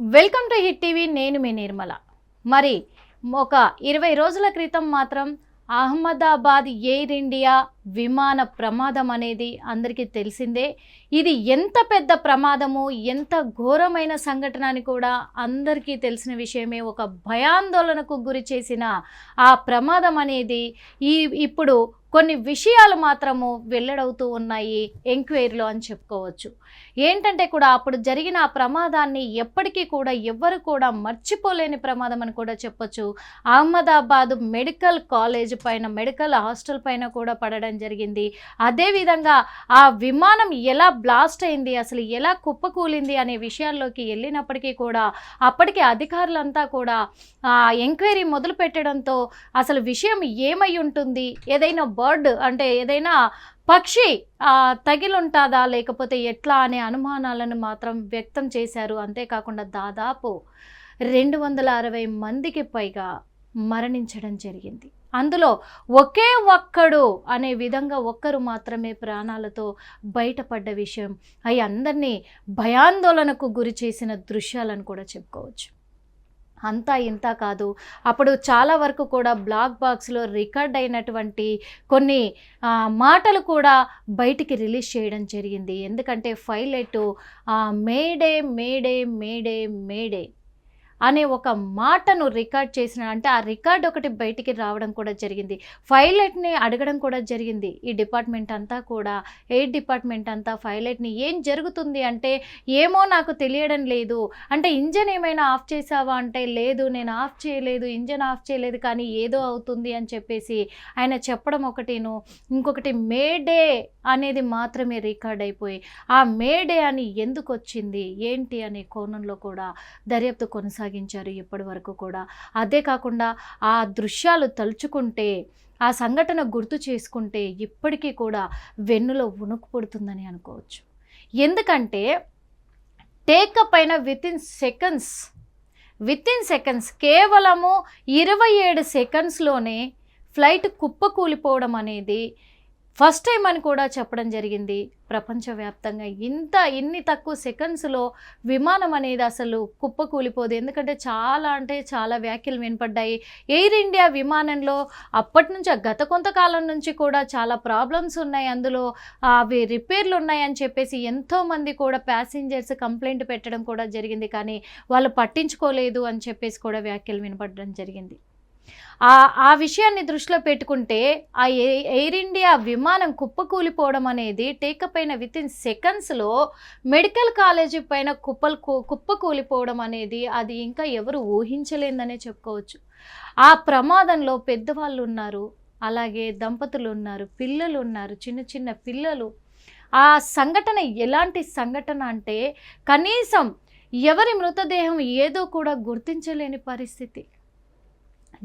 Welcome to hit TV నేను మీ నిర్మల. మరి ఒక ఇరవై రోజుల క్రితం మాత్రం అహ్మదాబాద్ ఎయిర్ ఇండియా విమాన ప్రమాదం అనేది అందరికీ తెలిసిందే. ఇది ఎంత పెద్ద ప్రమాదము ఎంత ఘోరమైన సంఘటన అని కూడా అందరికీ తెలిసిన విషయమే. ఒక భయాందోళనకు గురి చేసిన ఆ ప్రమాదం అనేది ఈ ఇప్పుడు కొన్ని విషయాలు మాత్రము వెల్లడవుతూ ఉన్నాయి ఎంక్వైరీలో అని చెప్పుకోవచ్చు. ఏంటంటే కూడా అప్పుడు జరిగిన ఆ ప్రమాదాన్ని ఎప్పటికీ కూడా ఎవ్వరు కూడా మర్చిపోలేని ప్రమాదం అని కూడా చెప్పొచ్చు. అహ్మదాబాద్ మెడికల్ కాలేజ్ పైన మెడికల్ హాస్టల్ పైన కూడా పడడం జరిగింది. అదేవిధంగా ఆ విమానం ఎలా బ్లాస్ట్ అయింది అసలు ఎలా కుప్పకూలింది అనే విషయాల్లోకి వెళ్ళినప్పటికీ కూడా అప్పటికి అధికారులంతా కూడా ఆ ఎంక్వైరీ మొదలు పెట్టడంతో అసలు విషయం ఏమై ఉంటుంది? ఏదైనా బర్డ్ అంటే ఏదైనా పక్షి తగిలుంటుందా? లేకపోతే ఎట్లా అనే అనుమానాలను మాత్రం వ్యక్తం చేశారు. అంతేకాకుండా దాదాపు రెండు వందల అరవై మందికి పైగా మరణించడం జరిగింది. అందులో ఒకే ఒక్కడు అనే విధంగా ఒక్కరు మాత్రమే ప్రాణాలతో బయటపడ్డ విషయం. అవి అందరినీ భయాందోళనకు గురి చేసిన దృశ్యాలను కూడా చెప్పుకోవచ్చు. అంతా ఇంత కాదు అప్పుడు చాలా వరకు కూడా బ్లాక్ బాక్స్లో రికార్డ్ అయినటువంటి కొన్ని మాటలు కూడా బయటికి రిలీజ్ చేయడం జరిగింది. ఎందుకంటే pilot mayday mayday mayday mayday అనే ఒక మాటను రికార్డ్ చేసిన అంటే ఆ రికార్డ్ ఒకటి బయటికి రావడం కూడా జరిగింది. ఫైలెట్ని అడగడం కూడా జరిగింది. ఈ డిపార్ట్మెంట్ అంతా కూడా ఎయిడ్ డిపార్ట్మెంట్ అంతా ఫైలెట్ని ఏం జరుగుతుంది అంటే ఏమో నాకు తెలియడం లేదు. అంటే ఇంజన్ ఏమైనా ఆఫ్ చేసావా అంటే లేదు నేను ఆఫ్ చేయలేదు ఇంజన్ ఆఫ్ చేయలేదు కానీ ఏదో అవుతుంది అని చెప్పేసి ఆయన చెప్పడం ఒకటిను ఇంకొకటి మేడే అనేది మాత్రమే రికార్డ్ అయిపోయి ఆ మేడే అని ఎందుకు వచ్చింది? ఏంటి అనే కోణంలో కూడా దర్యాప్తు కొనసాగించారు ఇప్పటి వరకు కూడా. అదే కాకుండా ఆ దృశ్యాలు తలుచుకుంటే ఆ సంఘటన గుర్తు చేసుకుంటే ఇప్పటికీ కూడా వెన్నులో ఉణుకు పుడుతుందని అనుకోవచ్చు. ఎందుకంటే టేకప్ అయిన within seconds within seconds కేవలము ఇరవై ఏడు సెకండ్స్లోనే ఫ్లైట్ కుప్పకూలిపోవడం అనేది ఫస్ట్ టైం అని కూడా చెప్పడం జరిగింది. ప్రపంచవ్యాప్తంగా ఇంత ఇన్ని తక్కువ సెకండ్స్లో విమానం అనేది అసలు కుప్పకూలిపోదు. ఎందుకంటే చాలా అంటే చాలా వ్యాఖ్యలు వినపడ్డాయి. ఎయిర్ ఇండియా విమానంలో అప్పటి నుంచి గత కొంతకాలం నుంచి కూడా చాలా ప్రాబ్లమ్స్ ఉన్నాయి. అందులో అవి రిపేర్లు ఉన్నాయని చెప్పేసి ఎంతోమంది కూడా ప్యాసింజర్స్ కంప్లైంట్ పెట్టడం కూడా జరిగింది. కానీ వాళ్ళు పట్టించుకోలేదు అని చెప్పేసి కూడా వ్యాఖ్యలు వినపడడం జరిగింది. ఆ ఆ విషయాన్ని దృష్టిలో పెట్టుకుంటే ఆ ఎయిర్ ఇండియా విమానం కుప్పకూలిపోవడం అనేది టేకప్ అయిన విత్ ఇన్ సెకండ్స్లో మెడికల్ కాలేజీ పైన కుప్పలు కుప్పకూలిపోవడం అనేది అది ఇంకా ఎవరు ఊహించలేదనే చెప్పుకోవచ్చు. ఆ ప్రమాదంలో పెద్దవాళ్ళు ఉన్నారు అలాగే దంపతులు ఉన్నారు పిల్లలు ఉన్నారు చిన్న చిన్న పిల్లలు. ఆ సంఘటన ఎలాంటి సంఘటన అంటే కనీసం ఎవరి మృతదేహం ఏదో కూడా గుర్తించలేని పరిస్థితి.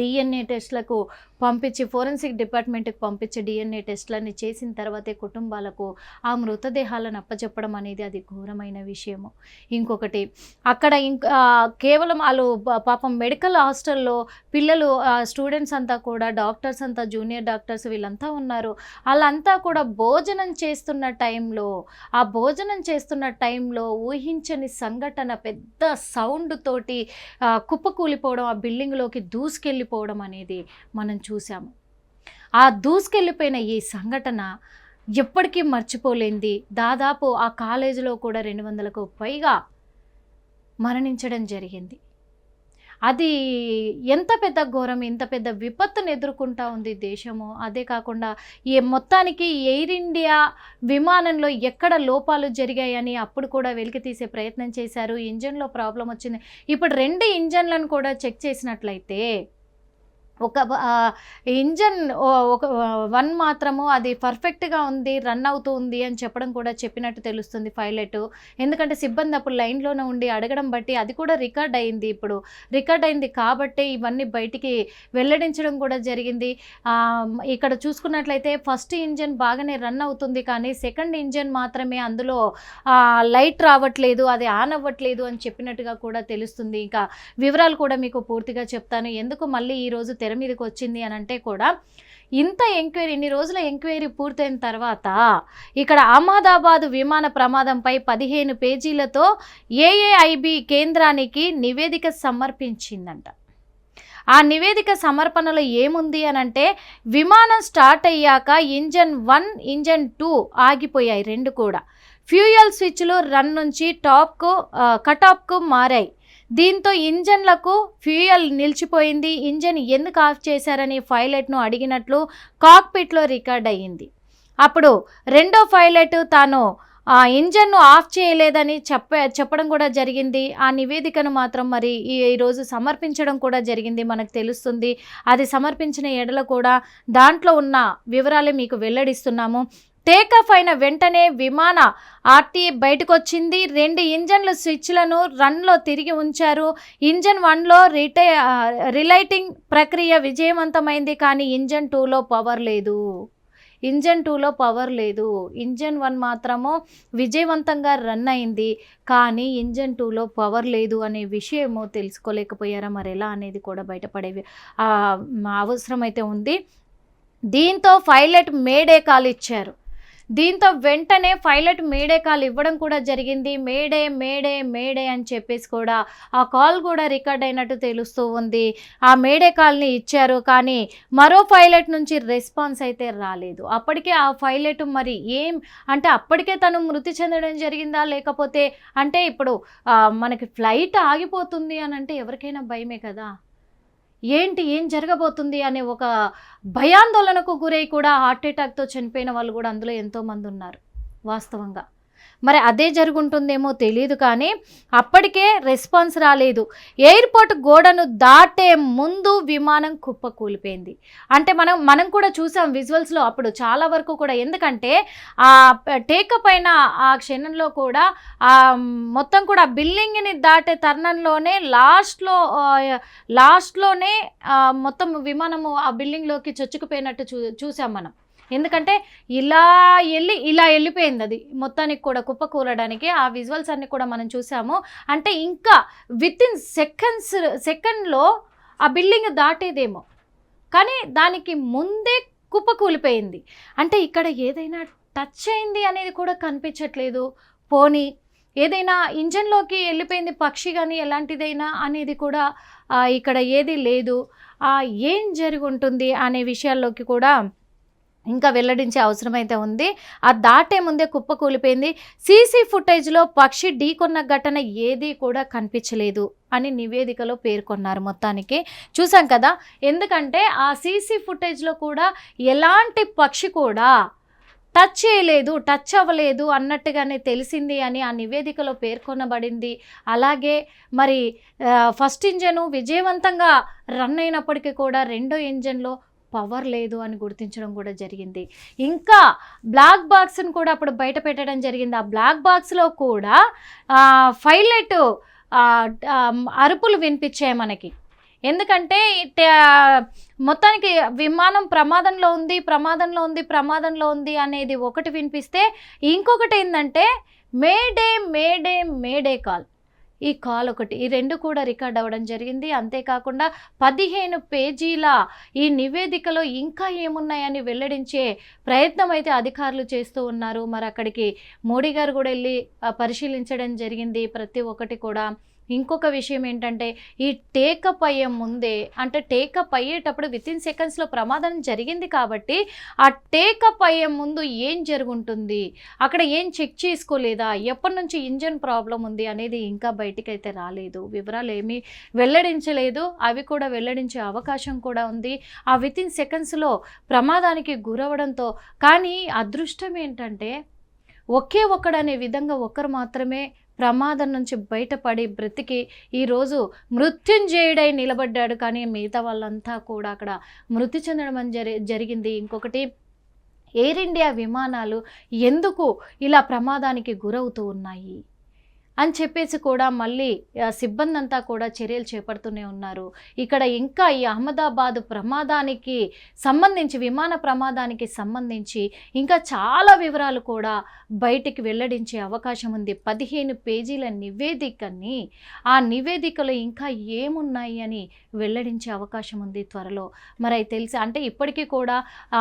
డిఎన్ఏ టెస్ట్లకు పంపించి ఫోరెన్సిక్ డిపార్ట్మెంట్కి పంపించి డిఎన్ఏ టెస్ట్లన్నీ చేసిన తర్వాతే కుటుంబాలకు ఆ మృతదేహాలను అప్పచెప్పడం అనేది అది ఘోరమైన విషయము. ఇంకొకటి అక్కడ ఇంకా కేవలం వాళ్ళు పాపం మెడికల్ హాస్టల్లో పిల్లలు స్టూడెంట్స్ అంతా కూడా డాక్టర్స్ అంతా జూనియర్ డాక్టర్స్ వీళ్ళంతా ఉన్నారు. వాళ్ళంతా కూడా భోజనం చేస్తున్న టైంలో ఆ భోజనం చేస్తున్న టైంలో ఊహించని సంఘటన పెద్ద సౌండ్ తోటి కుప్పకూలిపోవడం ఆ బిల్డింగ్లోకి దూసుకెళ్ళి దూసుకెళ్ళిపోవడం అనేది మనం చూసాము ఆ దూసుకెళ్ళిపోయిన ఈ సంఘటన ఎప్పటికీ మర్చిపోలేంది దాదాపు ఆ కాలేజీలో కూడా రెండు వందలకు పైగా మరణించడం జరిగింది. అది ఎంత పెద్ద ఘోరం ఎంత పెద్ద విపత్తును ఎదుర్కొంటా ఉంది దేశము. అదే కాకుండా ఈ మొత్తానికి ఎయిర్ ఇండియా విమానంలో ఎక్కడ లోపాలు జరిగాయని అప్పుడు కూడా వెలికి తీసే ప్రయత్నం చేశారు. ఇంజన్లో ప్రాబ్లం వచ్చింది. ఇప్పుడు రెండు ఇంజన్లను కూడా చెక్ చేసినట్లయితే ఒక ఇంజన్ ఒక వన్ మాత్రము అది పర్ఫెక్ట్గా ఉంది రన్ అవుతూ ఉంది అని చెప్పడం కూడా చెప్పినట్టు తెలుస్తుంది పైలట్. ఎందుకంటే సిబ్బంది అప్పుడు లైన్లోనే ఉండి అడగడం బట్టి అది కూడా రికార్డ్ అయింది ఇప్పుడు. రికార్డ్ అయింది కాబట్టే ఇవన్నీ బయటికి వెల్లడించడం కూడా జరిగింది. ఇక్కడ చూసుకున్నట్లయితే ఫస్ట్ ఇంజన్ బాగానే రన్ అవుతుంది కానీ సెకండ్ ఇంజన్ మాత్రమే అందులో లైట్ రావట్లేదు అది ఆన్ అవ్వట్లేదు అని చెప్పినట్టుగా కూడా తెలుస్తుంది. ఇంకా వివరాలు కూడా మీకు పూర్తిగా చెప్తాను. ఎందుకు మళ్ళీ ఈరోజు తెర తెర మీదకి వచ్చింది అని అంటే కూడా ఇంత ఎంక్వైరీ ఇన్ని రోజుల ఎంక్వైరీ పూర్తయిన తర్వాత ఇక్కడ అహ్మదాబాద్ విమాన ప్రమాదంపై పదిహేను పేజీలతో ఏఏఐబి కేంద్రానికి నివేదిక సమర్పించిందంట. ఆ నివేదిక సమర్పణలో ఏముంది అని అంటే విమానం స్టార్ట్ అయ్యాక ఇంజన్ వన్ ఇంజన్ టూ ఆగిపోయాయి రెండు కూడా. ఫ్యూయల్ స్విచ్లు రన్ నుంచి టాప్కు కటాప్కు మారాయి. దీంతో ఇంజన్లకు ఫ్యూయల్ నిలిచిపోయింది. ఇంజన్ ఎందుకు ఆఫ్ చేశారని పైలట్ను అడిగినట్లు కాక్పిట్లో రికార్డ్ అయ్యింది. అప్పుడు రెండో పైలట్ తాను ఆ ఇంజన్ను ఆఫ్ చేయలేదని చెప్ప చెప్పడం కూడా జరిగింది. ఆ నివేదికను మాత్రం మరి ఈ ఈరోజు సమర్పించడం కూడా జరిగింది మనకు తెలుస్తుంది. అది సమర్పించిన ఎడల కూడా దాంట్లో ఉన్న వివరాలే మీకు వెల్లడిస్తున్నాము. టేకాఫ్ అయిన వెంటనే విమాన ఆర్టీ బయటకొచ్చింది. రెండు ఇంజన్ల స్విచ్లను రన్లో తిరిగి ఉంచారు. ఇంజన్ వన్లో రిటై రిలైటింగ్ ప్రక్రియ విజయవంతమైంది కానీ ఇంజన్ టూలో పవర్ లేదు. ఇంజన్ టూలో పవర్ లేదు. ఇంజన్ వన్ మాత్రము విజయవంతంగా రన్ అయింది కానీ ఇంజన్ టూలో పవర్ లేదు అనే విషయము తెలుసుకోలేకపోయారా మరి? ఎలా అనేది కూడా బయటపడే అవసరమైతే ఉంది. దీంతో పైలట్ మేడే కాల్ ఇచ్చారు దీంతో వెంటనే పైలట్ మేడే కాల్ ఇవ్వడం కూడా జరిగింది. మేడే మేడే మేడే అని చెప్పేసి కూడా ఆ కాల్ కూడా రికార్డ్ అయినట్టు తెలుస్తూ ఉంది. ఆ మేడే కాల్ని ఇచ్చారు కానీ మరో పైలట్ నుంచి రెస్పాన్స్ అయితే రాలేదు. అప్పటికే ఆ పైలట్ మరి ఏం అంటే అప్పటికే తను మృతి చెందడం జరిగిందా? లేకపోతే అంటే ఇప్పుడు మనకి ఫ్లైట్ ఆగిపోతుంది అని అంటే ఎవరికైనా భయమే కదా? ఏంటి ఏం జరగబోతుంది అనే ఒక భయాందోళనకు గురై కూడా హార్ట్ అటాక్తో చనిపోయిన వాళ్ళు కూడా అందులో ఎంతోమంది ఉన్నారు వాస్తవంగా. మరి అదే జరుగుంటుందేమో తెలియదు కానీ అప్పటికే రెస్పాన్స్ రాలేదు. ఎయిర్పోర్ట్ గోడను దాటే ముందు విమానం కుప్ప కూలిపోయింది అంటే మనం మనం కూడా చూసాం విజువల్స్లో అప్పుడు చాలా వరకు కూడా. ఎందుకంటే ఆ టేకప్ అయిన ఆ క్షణంలో కూడా మొత్తం కూడా బిల్డింగ్ని దాటే తరుణంలోనే లాస్ట్లో లాస్ట్లోనే మొత్తం విమానము ఆ బిల్డింగ్లోకి చొచ్చుకుపోయినట్టు చూ చూసాం మనం. ఎందుకంటే ఇలా వెళ్ళి ఇలా వెళ్ళిపోయింది అది. మొత్తానికి కూడా కుప్ప కూలడానికి ఆ విజువల్స్ అన్ని కూడా మనం చూసాము. అంటే ఇంకా విత్ ఇన్ సెకండ్స్ సెకండ్లో ఆ బిల్డింగ్ దాటేదేమో. కానీ దానికి ముందే కుప్ప కూలిపోయింది. అంటే ఇక్కడ ఏదైనా టచ్ అయింది అనేది కూడా కనిపించట్లేదు. పోనీ ఏదైనా ఇంజన్లోకి వెళ్ళిపోయింది పక్షి కానీ ఎలాంటిదైనా అనేది కూడా ఇక్కడ ఏది లేదు. ఏం జరిగి ఉంటుంది అనే విషయాల్లోకి కూడా ఇంకా వెల్లడించే అవసరమైతే ఉంది. ఆ దాటే ముందే కుప్ప కూలిపోయింది. సీసీ ఫుటేజ్లో పక్షి ఢీకొన్న ఘటన ఏదీ కూడా కనిపించలేదు అని నివేదికలో పేర్కొన్నారు మొత్తానికి. చూసాం కదా ఎందుకంటే ఆ సీసీ ఫుటేజ్లో కూడా ఎలాంటి పక్షి కూడా టచ్ చేయలేదు టచ్ అవ్వలేదు అన్నట్టుగానే తెలిసింది అని ఆ నివేదికలో పేర్కొనబడింది. అలాగే మరి ఫస్ట్ ఇంజను విజయవంతంగా రన్ అయినప్పటికీ కూడా రెండో ఇంజన్లో పవర్ లేదు అని గుర్తించడం కూడా జరిగింది. ఇంకా బ్లాక్ బాక్స్ని కూడా అప్పుడు బయట పెట్టడం జరిగింది. ఆ బ్లాక్ బాక్స్లో కూడా ఫైలెట్ అరుపులు వినిపించాయి మనకి. ఎందుకంటే మొత్తానికి విమానం ప్రమాదంలో ఉంది ప్రమాదంలో ఉంది ప్రమాదంలో ఉంది అనేది ఒకటి వినిపిస్తే ఇంకొకటి ఏంటంటే మేడే మేడే మేడే కాల్ ఈ కాల్ ఒకటి. ఈ రెండు కూడా రికార్డ్ అవ్వడం జరిగింది. అంతేకాకుండా పదిహేను పేజీల ఈ నివేదికలో ఇంకా ఏమున్నాయని వెల్లడించే ప్రయత్నం అయితే అధికారులు చేస్తూ ఉన్నారు. మరి అక్కడికి మోడీ గారు కూడా వెళ్ళి పరిశీలించడం జరిగింది. ప్రతి ఒక్కటి కూడా ఇంకొక విషయం ఏంటంటే ఈ టేకప్ అయ్యే ముందే అంటే టేకప్ అయ్యేటప్పుడు విత్ ఇన్ సెకండ్స్లో ప్రమాదం జరిగింది కాబట్టి ఆ టేకప్ అయ్యే ముందు ఏం జరుగుంటుంది? అక్కడ ఏం చెక్ చేసుకోలేదా? ఎప్పటి నుంచి ఇంజన్ ప్రాబ్లం ఉంది అనేది ఇంకా బయటికి అయితే రాలేదు. వివరాలు ఏమీ వెల్లడించలేదు. అవి కూడా వెల్లడించే అవకాశం కూడా ఉంది. ఆ విత్ ఇన్ సెకండ్స్లో ప్రమాదానికి గురవడంతో కానీ అదృష్టం ఏంటంటే ఒకే ఒక్కడనే విధంగా ఒక్కరు మాత్రమే ప్రమాదం నుంచి బయటపడి బ్రతికి ఈరోజు మృత్యుంజయుడై నిలబడ్డాడు. కానీ మిగతా వాళ్ళంతా కూడా అక్కడ మృతి చెందడం అని జరి జరిగింది. ఇంకొకటి ఎయిర్ ఇండియా విమానాలు ఎందుకు ఇలా ప్రమాదానికి గురవుతూ ఉన్నాయి? అని చెప్పేసి కూడా మళ్ళీ సిబ్బంది అంతా కూడా చర్యలు చేపడుతూనే ఉన్నారు. ఇక్కడ ఇంకా ఈ అహ్మదాబాద్ ప్రమాదానికి సంబంధించి విమాన ప్రమాదానికి సంబంధించి ఇంకా చాలా వివరాలు కూడా బయటికి వెల్లడించే అవకాశం ఉంది. పదిహేను పేజీల నివేదికని ఆ నివేదికలో ఇంకా ఏమున్నాయి అని వెల్లడించే అవకాశం ఉంది త్వరలో. మరి అవి తెలిసి అంటే ఇప్పటికీ కూడా ఆ,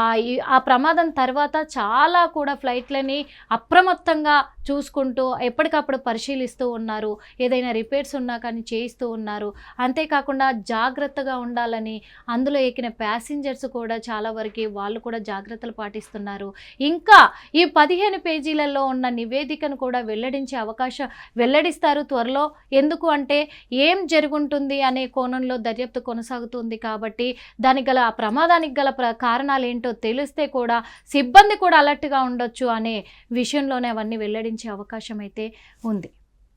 ప్రమాదం తర్వాత చాలా కూడా ఫ్లైట్లని అప్రమత్తంగా చూసుకుంటూ ఎప్పటికప్పుడు ఇస్తూ ఉన్నారు. ఏదైనా రిపేర్స్ ఉన్నా కానీ చేయిస్తూ ఉన్నారు. అంతేకాకుండా జాగ్రత్తగా ఉండాలని అందులో ఎక్కిన ప్యాసింజర్స్ కూడా చాలా వరకు వాళ్ళు కూడా జాగ్రత్తలు పాటిస్తున్నారు. ఇంకా ఈ పదిహేను పేజీలలో ఉన్న నివేదికను కూడా వెల్లడించే అవకాశం వెల్లడిస్తారు త్వరలో. ఎందుకు అంటే ఏం జరుగుంటుంది అనే కోణంలో దర్యాప్తు కొనసాగుతుంది కాబట్టి దానికి గల ఆ ప్రమాదానికి గల ప్ర కారణాలు ఏంటో తెలిస్తే కూడా సిబ్బంది కూడా అలర్ట్గా ఉండొచ్చు అనే విషయంలోనే అవన్నీ వెల్లడించే అవకాశం అయితే ఉంది.